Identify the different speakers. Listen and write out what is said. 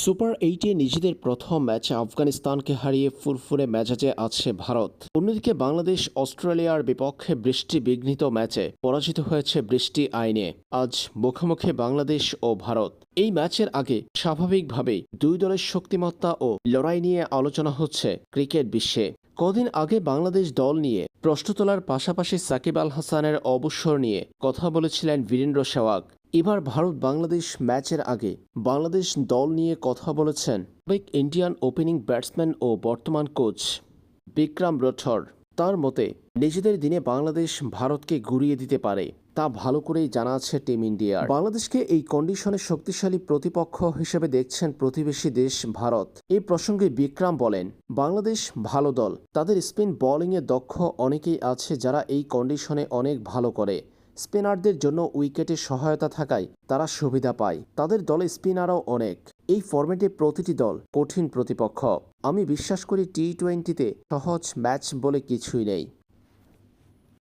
Speaker 1: Super এইটে নিজেদের প্রথম ম্যাচে আফগানিস্তানকে হারিয়ে ফুরফুরে মেজাজে আছে ভারত। অন্যদিকে বাংলাদেশ, অস্ট্রেলিয়ার বিপক্ষে বৃষ্টি বিঘ্নিত ম্যাচে পরাজিত হয়েছে বৃষ্টি আইনে। আজ মুখোমুখি বাংলাদেশ ও ভারত। এই ম্যাচের আগে স্বাভাবিকভাবেই দুই দলের শক্তিমত্তা ও লড়াই নিয়ে আলোচনা হচ্ছে ক্রিকেট বিশ্বে। কদিন আগে বাংলাদেশ দল নিয়ে প্রশ্ন তোলার পাশাপাশি সাকিব আল হাসানের অবসর নিয়ে কথা বলেছিলেন বীরেন্দ্র সেওয়াগ এবার ভারত বাংলাদেশ ম্যাচের আগে বাংলাদেশ দল নিয়ে কথা বলেছেন সাবেক ইন্ডিয়ান ওপেনিং ব্যাটসম্যান ও বর্তমান কোচ বিক্রম রথর। তার মতে, নিজেদের দিনে বাংলাদেশ ভারতকে ঘুরিয়ে দিতে পারে, তা ভালো করেই জানা আছে টিম ইন্ডিয়ার বাংলাদেশকে এই কন্ডিশনে শক্তিশালী প্রতিপক্ষ হিসেবে দেখছেন প্রতিবেশী দেশ ভারত। এই প্রসঙ্গে বিক্রম বলেন, বাংলাদেশ ভালো দল। তাদের স্পিন বোলিংয়ে দক্ষ অনেকেই আছে যারা এই কন্ডিশনে অনেক ভালো করে। স্পিনারদের জন্য উইকেটে সহায়তা থাকায় তারা সুবিধা পায়। তাদের দলে স্পিনারও অনেক। এই ফরম্যাটে প্রতিটি দল কঠিন প্রতিপক্ষ। আমি বিশ্বাস করি টি টোয়েন্টিতে সহজ ম্যাচ বলে কিছুই নেই।